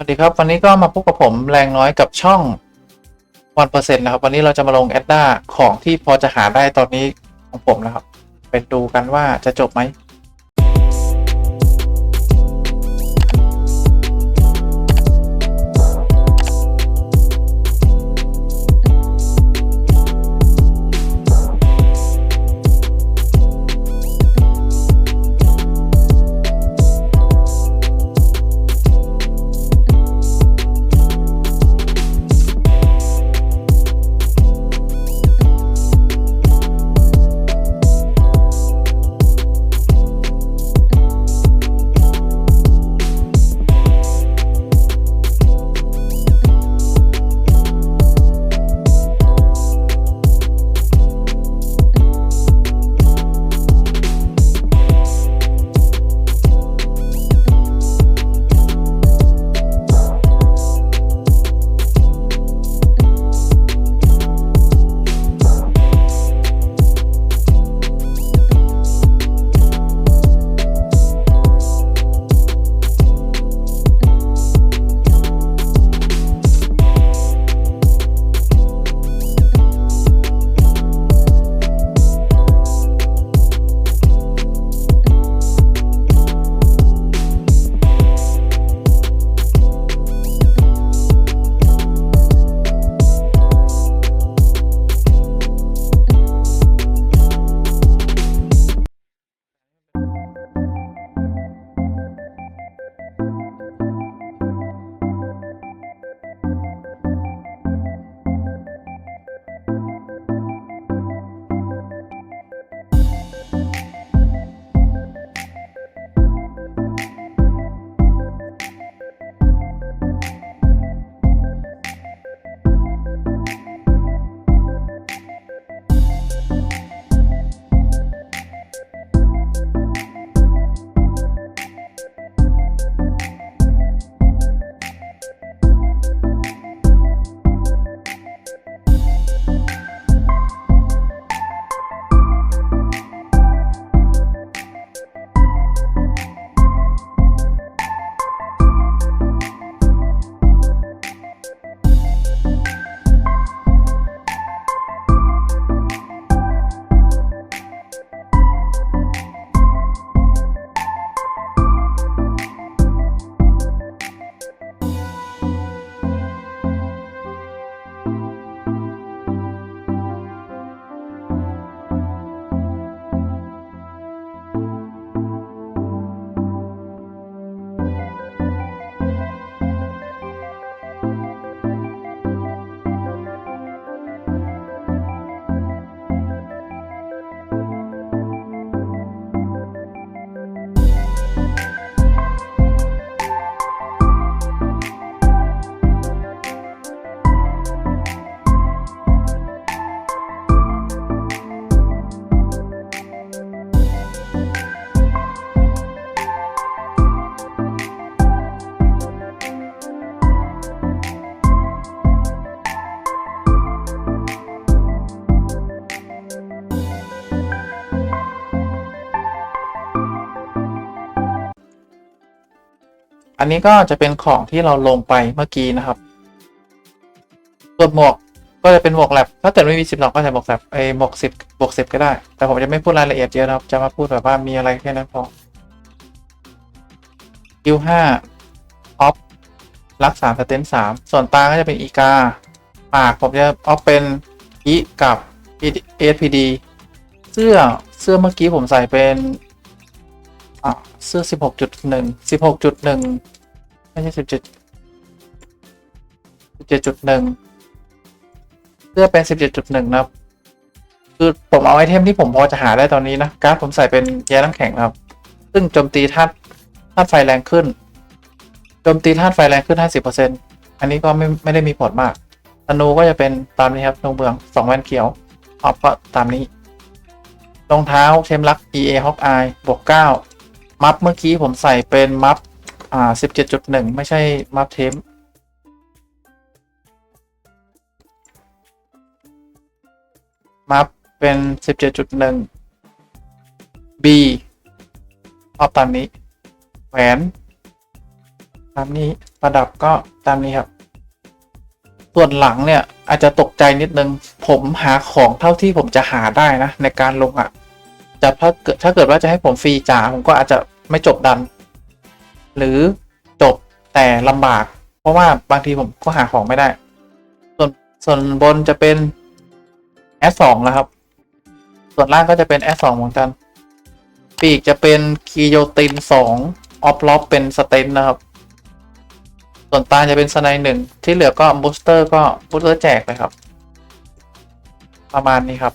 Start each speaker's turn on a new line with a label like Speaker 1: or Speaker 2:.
Speaker 1: สวัสดีครับ วันนี้ก็มาพบกับผมแรงน้อยกับช่องวันเปอร์เซ็นต์นะครับ วันนี้เราจะมาลงแอดด้าของที่พอจะหาได้ตอนนี้ของผมนะครับ เป็นดูกันว่าจะจบไหม อันนี้ก็จะเป็นของที่เราลงไปเมื่อกี้นะครับส่วนหมวกก็จะเป็นหมวกแลบถ้าเกิดไม่มีสิบหลอกก็ใส่หมวกแลบไอ้หมวกสิบบวกสิบก็ได้ แต่ผมจะไม่พูดรายละเอียดเยอะนะครับ จะมาพูดแบบว่ามีอะไรแค่นั้นพอคิวห้าออฟรักสามสเตนสามส่วนตาก็จะเป็นอีกาปากผมจะออฟเป็นอีกับ ESPD เสื้อเสื้อเมื่อกี้ผมใส่เป็น อ่าเสื้อสิบหกจุดหนึ่งสิบหกจุดหนึ่งไม่ใช่สิบเจ็ดสิบเจ็ดจุดหนึ่งเสื้อเป็นสิบเจ็ดจุดหนึ่งนะครับ คือผมเอาไอเทมที่ผมพอจะหาได้ตอนนี้นะการ์ดผมใส่เป็นแย่น้ำแข็งนะครับ ซึ่งโจมตีธาตุธาตุไฟแรงขึ้นโจมตีธาตุไฟแรงขึ้นห้าสิบเปอร์เซ็นอันนี้ก็ไม่ไม่ได้มีผลมากธนูก็จะเป็นตามนี้ครับธนูเบืองสองแว่นเขียวออฟก็ตามนี้รองเท้าเทมลัก EA Hawk Eye บวกเก้า มัฟเมื่อกี้ผมใส่เป็นมัฟอ่าสิบเจ็ดจุดหนึ่งไม่ใช่มัฟเทมมัฟเป็นสิบเจ็ดจุดหนึ่ง B รอบตามนี้ แหวน ตามนี้ประดับก็ตามนี้ครับ ส่วนหลังเนี่ยอาจจะตกใจนิดนึง ผมหาของเท่าที่ผมจะหาได้นะ ในการลงอะ่ะ จะถ้าเกิดถ้าเกิดว่าจะให้ผมฟรีจ๋าผมก็อาจจะไม่จบดัน หรือจบแต่ลำบาก เพราะว่าบางทีผมก็หาของไม่ได้ ส่วนส่วนบนจะเป็น S2 นะครับ ส่วนล่างก็จะเป็น S2 เหมือนกัน ปีกจะเป็นคีโยตินสองออฟล็อปเป็นสเตนนะครับ ส่วนตาจะเป็นสไนหนึ่งที่เหลือก็บูสเตอร์ก็บูสเตอร์แจกเลยครับ ประมาณนี้ครับ